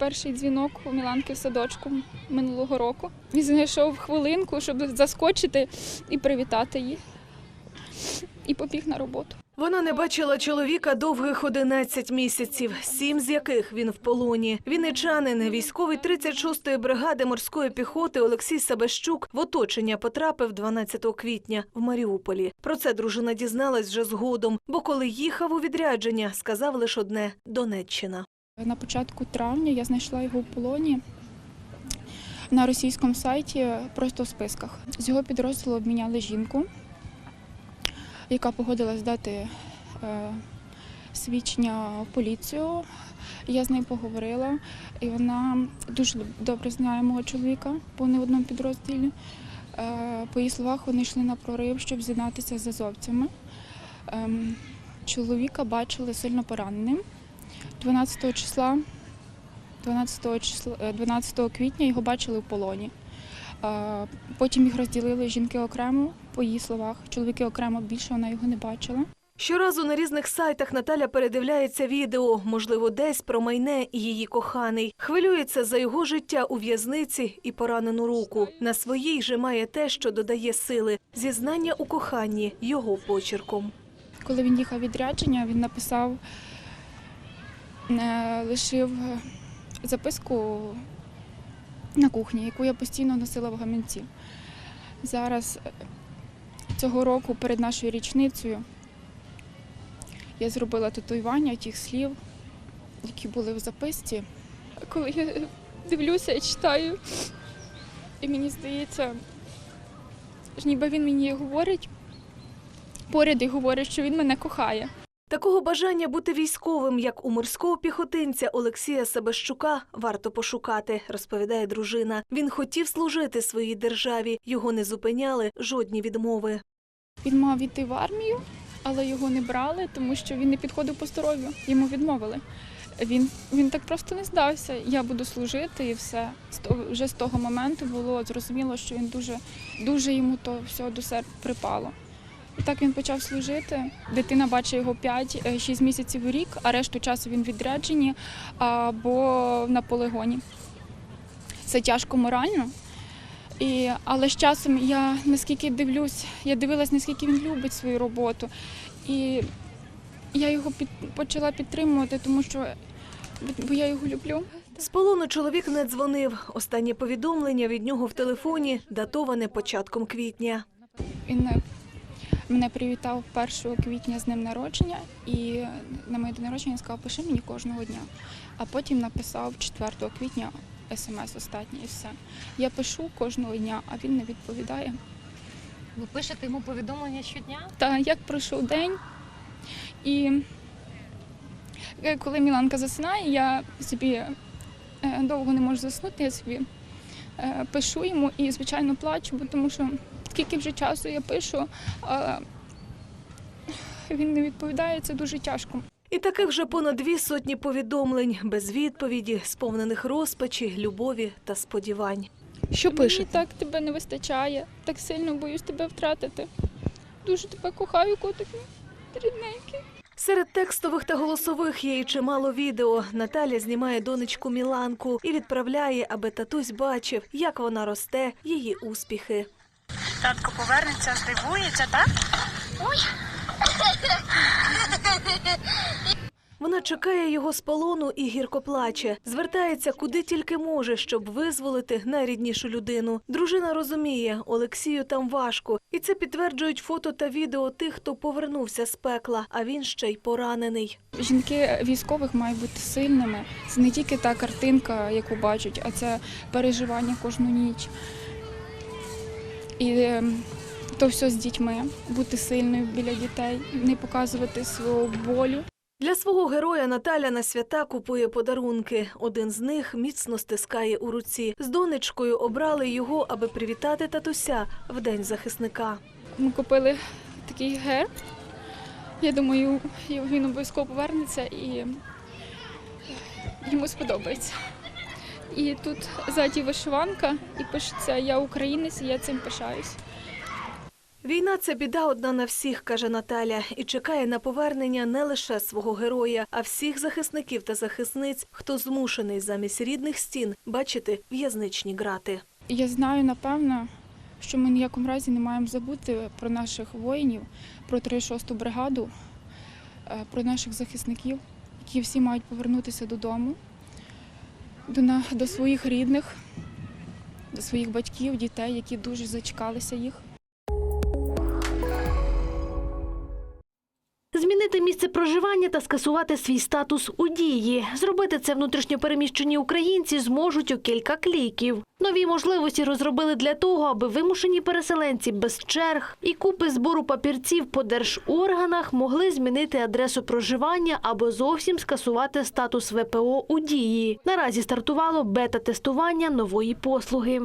перший дзвінок у Міланки в садочку минулого року. Він знайшов хвилинку, щоб заскочити і привітати її. І побіг на роботу. Вона не бачила чоловіка довгих 11 місяців, сім з яких він в полоні. Вінничанин, військовий 36-ї бригади морської піхоти Олексій Сабещук в оточення потрапив 12 квітня в Маріуполі. Про це дружина дізналась вже згодом, бо коли їхав у відрядження, сказав лише одне – Донеччина. На початку травня я знайшла його в полоні на російському сайті, просто в списках. З його підрозділу обміняли жінку, яка погодилась дати е, свідчення в поліцію. Я з нею поговорила, і вона дуже добре знає мого чоловіка, бо вони в одному підрозділі. Е, По її словах, вони йшли на прорив, щоб з'єднатися з азовцями. Ем, Чоловіка бачили сильно пораненим. 12 числа, 12 числа, е, 12 квітня його бачили в полоні. Е, Потім їх розділили жінки окремо, по її словах. Чоловіки окремо більше вона його не бачила. Щоразу на різних сайтах Наталя передивляється відео, можливо, десь про майне і її коханий. Хвилюється за його життя у в'язниці і поранену руку. На своїй же має те, що додає сили – зізнання у коханні його почерком. Коли він їхав відрядження, він написав, е, лишив е, записку на кухні, яку я постійно носила в гамінці. Зараз е, цього року перед нашою річницею я зробила татуювання тих слів, які були в записці. Коли я дивлюся і читаю, і мені здається, ніби він мені говорить поряд і говорить, що він мене кохає. Такого бажання бути військовим, як у морського піхотинця Олексія Себещука, варто пошукати, розповідає дружина. Він хотів служити своїй державі, його не зупиняли жодні відмови. Він мав іти в армію, але його не брали, тому що він не підходив по здоров'ю. Йому відмовили. Він, він так просто не здався. Я буду служити і все. Вже з того моменту було зрозуміло, що він дуже, дуже йому то все до серця припало. Так він почав служити. Дитина бачить його 5-6 місяців у рік, а решту часу він в відрядженні або на полигоні. Це тяжко морально. І, але з часом я наскільки дивлюсь, я дивилась, наскільки він любить свою роботу. І я його під, почала підтримувати, тому що бо я його люблю. З полону чоловік не дзвонив. Останнє повідомлення від нього в телефоні датоване початком квітня. Він е, мене привітав 1 квітня з днем народження, і на моє день народження він сказав, пиши мені кожного дня. А потім написав 4 квітня смс останнє і все. Я пишу кожного дня, а він не відповідає. Ви пишете йому повідомлення щодня? Та як пройшов день. І е, коли Міланка засинає, я собі е, довго не можу заснути, я собі е, пишу йому і, звичайно, плачу, бо тому що скільки вже часу я пишу, а він не відповідає, це дуже тяжко. І таких вже понад дві сотні повідомлень без відповіді, сповнених розпачі, любові та сподівань. Що Мені так тебе не вистачає, так сильно боюсь тебе втратити. Дуже тебе кохаю, котик мій, рідненький. Серед текстових та голосових є і чимало відео. Наталя знімає донечку Міланку і відправляє, аби татусь бачив, як вона росте, її успіхи. Татко повернеться, здивується, так? Вона чекає його з полону і гірко плаче. Звертається куди тільки може, щоб визволити найріднішу людину. Дружина розуміє, Олексію там важко, і це підтверджують фото та відео тих, хто повернувся з пекла, а він ще й поранений. Жінки військових мають бути сильними. Це не тільки та картинка, яку бачать, а це переживання кожну ніч. І ем, то все з дітьми, бути сильною біля дітей, не показувати свого болю. Для свого героя Наталя на свята купує подарунки. Один з них міцно стискає у руці. З донечкою обрали його, аби привітати татуся в день захисника. Ми купили такий герб. Я думаю, він обов'язково повернеться і йому сподобається. І тут ззаді вишиванка, і пишеться Я українець, і я цим пишаюсь. Війна це біда одна на всіх, каже Наталя, і чекає на повернення не лише свого героя, а всіх захисників та захисниць, хто змушений замість рідних стін бачити в'язничні грати. Я знаю, напевно, що ми ніякому разі не маємо забути про наших воїнів, про 36-ту бригаду, е, про наших захисників, які всі мають повернутися додому, до, на- до своїх рідних, до своїх батьків, дітей, які дуже зачекалися їх. Змінити місце проживання та скасувати свій статус у дії. Зробити це внутрішньопереміщені українці зможуть у кілька кліків. Нові можливості розробили для того, аби вимушені переселенці без черг і купи збору папірців по держорганах могли змінити адресу проживання або зовсім скасувати статус ВПО у дії. Наразі стартувало бета-тестування нової послуги.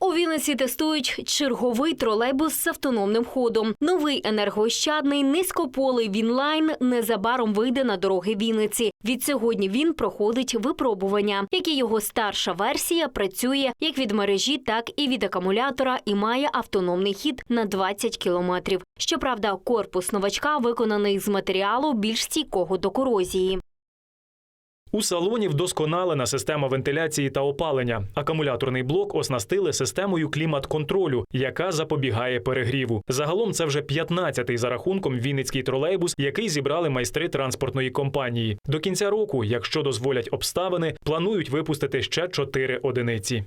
У Вінниці тестують черговий тролейбус з автономним ходом. Новий енергоощадний низькополий Вінлайн незабаром вийде на дороги Вінниці. Відсьогодні він проходить випробування. Як і його старша версія працює як від мережі, так і від акумулятора і має автономний хід на 20 кілометрів. Щоправда, корпус новачка виконаний з матеріалу більш стійкого до корозії. У салоні вдосконалена система вентиляції та опалення. Акумуляторний блок оснастили системою клімат-контролю, яка запобігає перегріву. Загалом це вже 15-й за рахунком вінницький тролейбус, який зібрали майстри транспортної компанії. До кінця року, якщо дозволять обставини, планують випустити ще 4 одиниці.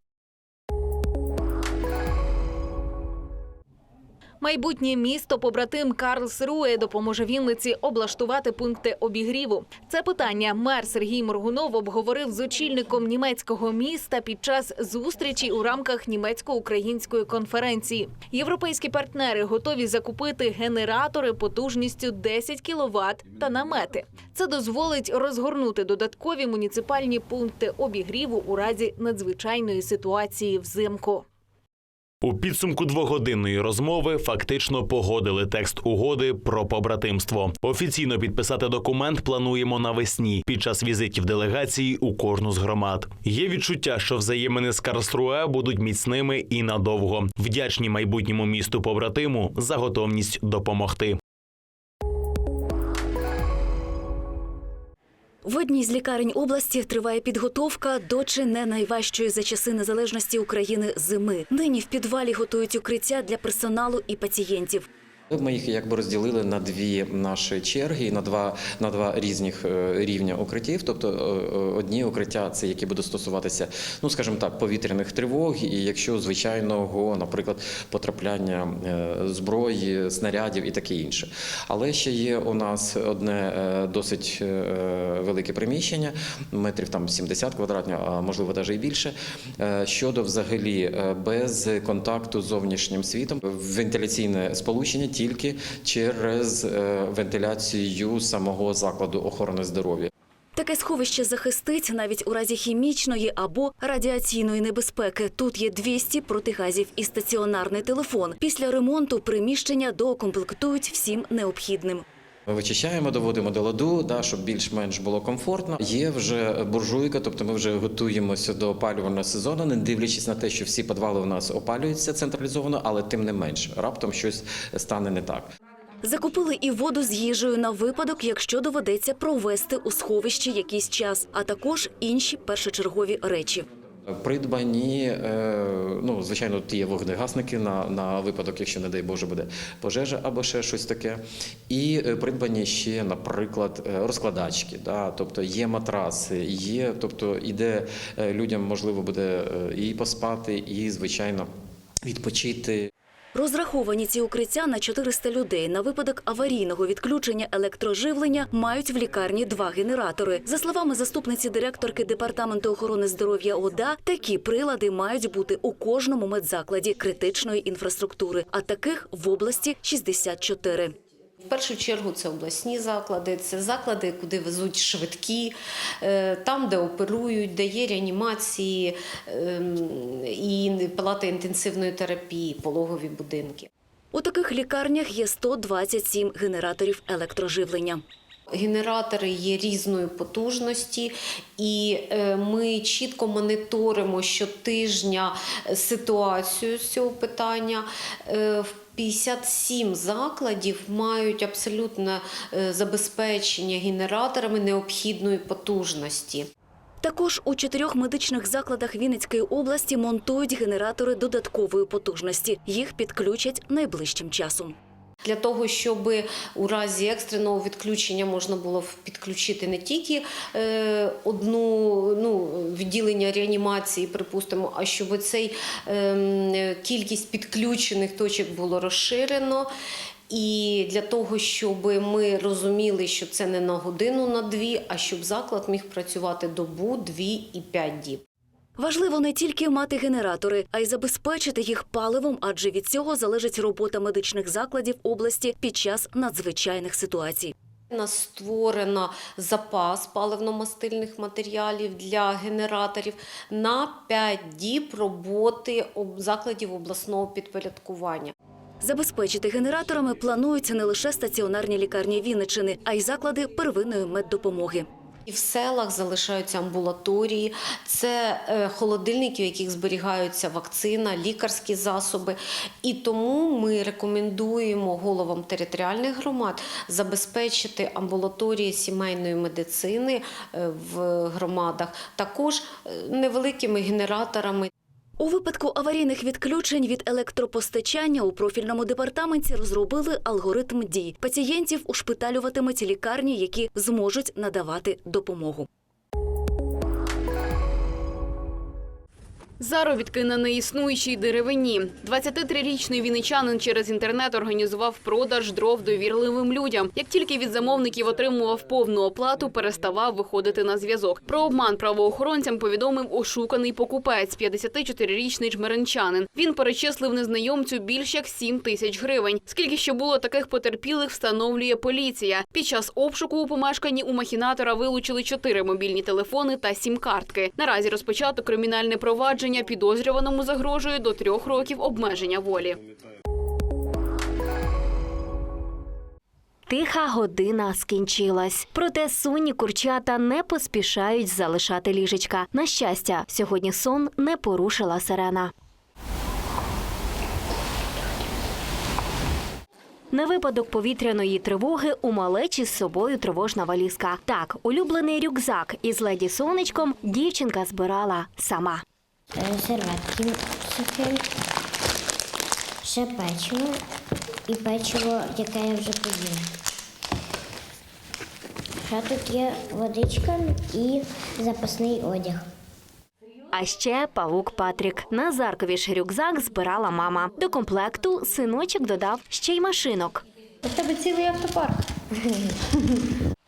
Майбутнє місто побратим Карлсруе допоможе Вінниці облаштувати пункти обігріву. Це питання мер Сергій Моргунов обговорив з очільником німецького міста під час зустрічі у рамках німецько-української конференції. Європейські партнери готові закупити генератори потужністю 10 кВт та намети. Це дозволить розгорнути додаткові муніципальні пункти обігріву у разі надзвичайної ситуації взимку. У підсумку двогодинної розмови фактично погодили текст угоди про побратимство. Офіційно підписати документ плануємо навесні під час візитів делегації у кожну з громад. Є відчуття, що взаємини з Карструе будуть міцними і надовго. Вдячні майбутньому місту побратиму за готовність допомогти. В одній з лікарень області триває підготовка до чи не найважчої за часи незалежності України зими. Нині в підвалі готують укриття для персоналу і пацієнтів. Ми їх якби розділили на дві наші черги, на два на два різних е, рівня укриттів. Тобто е, е, одні укриття це які будуть стосуватися, ну скажімо так, повітряних тривог, і якщо звичайного, наприклад, потрапляння зброї, снарядів і таке інше. Але ще є у нас одне досить велике приміщення, метрів там 70 квадратних, а можливо навіть і більше. Щодо взагалі без контакту з зовнішнім світом, вентиляційне сполучення тільки через е, вентиляцію самого закладу охорони здоров'я. Таке сховище захистить навіть у разі хімічної або радіаційної небезпеки. Тут є 200 протигазів і стаціонарний телефон. Після ремонту приміщення доукомплектують всім необхідним. Ми вичищаємо, доводимо до ладу, да, щоб більш-менш було комфортно. Є вже буржуйка, тобто ми вже готуємося до опалювального сезону, не дивлячись на те, що всі підвали у нас опалюються централізовано, але тим не менш раптом щось стане не так. Закупили і воду з їжею на випадок, якщо доведеться провести у сховищі якийсь час, а також інші першочергові речі. Придбані, е, ну звичайно, тут є вогнегасники на, на випадок, якщо не дай Боже буде пожежа або ще щось таке. І е, придбані ще, наприклад, е, розкладачки. Да? Тобто є матраси, є, тобто іде людям можливо буде і поспати, і звичайно відпочити. Розраховані ці укриття на 400 людей. На випадок аварійного відключення електроживлення мають в лікарні два генератори. За словами заступниці директорки департаменту охорони здоров'я ОДА, такі прилади мають бути у кожному медзакладі критичної інфраструктури. А таких в області 64. В першу чергу це обласні заклади, це заклади, куди везуть швидкі, е, там, де оперують, де є реанімації ем, і палати інтенсивної терапії, пологові будинки. У таких лікарнях є 127 генераторів електроживлення. Генератори є різної потужності, і е, ми чітко моніторимо щотижня е, ситуацію з цього питання. Е, В 57 закладів мають абсолютне забезпечення генераторами необхідної потужності. Також у чотирьох медичних закладах Вінницької області монтують генератори додаткової потужності. Їх підключать найближчим часом. Для того, щоб у разі екстреного відключення можна було підключити не тільки е, одну ну, відділення реанімації, припустимо, а щоб цей е, кількість підключених точок було розширено. І для того, щоб ми розуміли, що це не на годину, на дві, а щоб заклад міг працювати добу, дві і п'ять діб. Важливо не тільки мати генератори, а й забезпечити їх паливом, адже від цього залежить робота медичних закладів області під час надзвичайних ситуацій. У нас створено запас паливно-мастильних матеріалів для генераторів на 5 діб роботи об- закладів обласного підпорядкування. Забезпечити генераторами плануються не лише стаціонарні лікарні Вінниччини, а й заклади первинної меддопомоги. І в селах залишаються амбулаторії, це е, холодильники, в яких зберігаються вакцина, лікарські засоби. І тому ми рекомендуємо головам територіальних громад забезпечити амбулаторії сімейної медицини е, в громадах також е, невеликими генераторами. У випадку аварійних відключень від електропостачання у профільному департаменті розробили алгоритм дій. Пацієнтів ушпиталюватимуть лікарні, які зможуть надавати допомогу. Заробітки на неіснуючій деревині. 23-річний вінничанин через інтернет організував продаж дров довірливим людям. Як тільки від замовників отримував повну оплату, переставав виходити на зв'язок. Про обман правоохоронцям повідомив ошуканий покупець, 54-річний жмеренчанин. Він перечислив незнайомцю більш як 7 тисяч гривень. Скільки ще було таких потерпілих, встановлює поліція. Під час обшуку у помешканні у махінатора вилучили чотири мобільні телефони та сім-картки. Наразі розпочато кримінальне провадження. Підозрюваному загрожує до трьох років обмеження волі. Тиха година скінчилась. Проте сонні курчата не поспішають залишати ліжечка. На щастя, сьогодні сон не порушила сирена. На випадок повітряної тривоги у малечі з собою тривожна валізка. Так, улюблений рюкзак із леді сонечком дівчинка збирала сама. Серветки сухі, ще печиво і печиво, яке я вже поїла. Ще тут є водичка і запасний одяг. А ще павук Патрік. На Заркові ж рюкзак збирала мама. До комплекту синочок додав ще й машинок. У тебе цілий автопарк.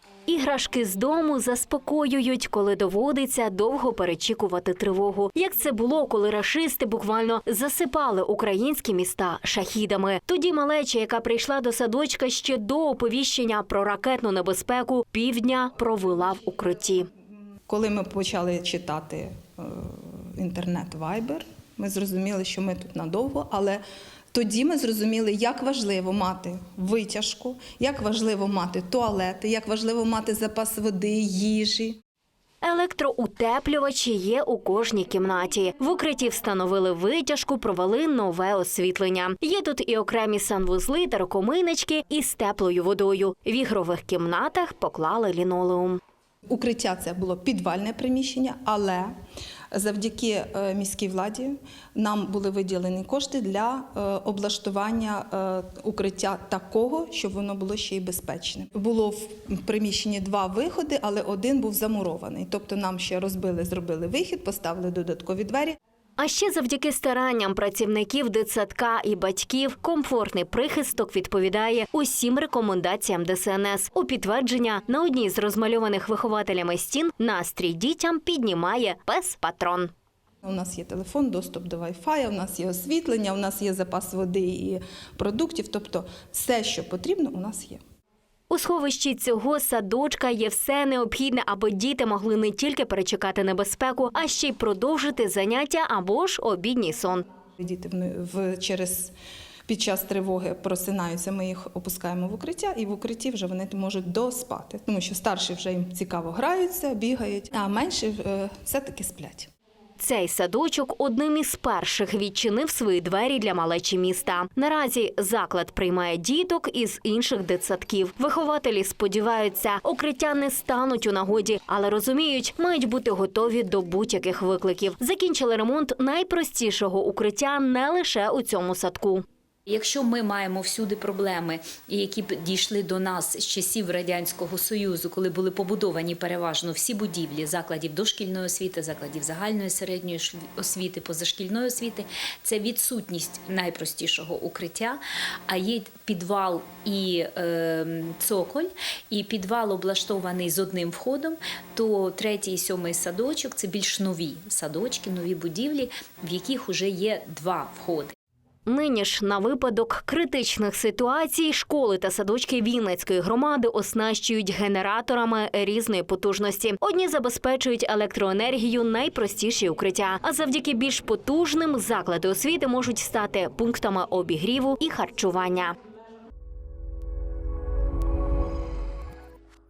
Іграшки з дому заспокоюють, коли доводиться довго перечікувати тривогу. Як це було, коли рашисти буквально засипали українські міста шахідами. Тоді малеча, яка прийшла до садочка ще до оповіщення про ракетну небезпеку, півдня провела в укритті. Коли ми почали читати е, інтернет Viber, ми зрозуміли, що ми тут надовго, але тоді ми зрозуміли, як важливо мати витяжку, як важливо мати туалети, як важливо мати запас води, їжі. Електроутеплювачі є у кожній кімнаті. В укритті встановили витяжку, провели нове освітлення. Є тут і окремі санвузли та рукомийнички із теплою водою. В ігрових кімнатах поклали лінолеум. Укриття це було підвальне приміщення, але завдяки е, міській владі нам були виділені кошти для е, облаштування е, укриття такого, щоб воно було ще й безпечним. Було в приміщенні два виходи, але один був замурований. Тобто нам ще розбили, зробили вихід, поставили додаткові двері. А ще завдяки старанням працівників дитсадка і батьків комфортний прихисток відповідає усім рекомендаціям ДСНС. У підтвердження на одній з розмальованих вихователями стін настрій дітям піднімає пес патрон. У нас є телефон, доступ до Wi-Fi, у нас є освітлення, у нас є запас води і продуктів. Тобто, все, що потрібно, у нас є. У сховищі цього садочка є все необхідне, аби діти могли не тільки перечекати небезпеку, а ще й продовжити заняття або ж обідній сон. Діти в, через під час тривоги просинаються, ми їх опускаємо в укриття, і в укритті вже вони можуть доспати, тому що старші вже їм цікаво граються, бігають, а менші е, все-таки сплять. Цей садочок одним із перших відчинив свої двері для малечі міста. Наразі заклад приймає діток із інших дитсадків. Вихователі сподіваються, укриття не стануть у нагоді, але розуміють, мають бути готові до будь-яких викликів. Закінчили ремонт найпростішого укриття не лише у цьому садку. Якщо ми маємо всюди проблеми, які дійшли до нас з часів радянського союзу, коли були побудовані переважно всі будівлі закладів дошкільної освіти, закладів загальної середньої освіти, позашкільної освіти, це відсутність найпростішого укриття. А є підвал і е, цоколь, і підвал облаштований з одним входом. То третій і сьомий садочок це більш нові садочки, нові будівлі, в яких вже є два входи. Нині ж на випадок критичних ситуацій школи та садочки Вінницької громади оснащують генераторами різної потужності. Одні забезпечують електроенергію найпростіші укриття, а завдяки більш потужним заклади освіти можуть стати пунктами обігріву і харчування.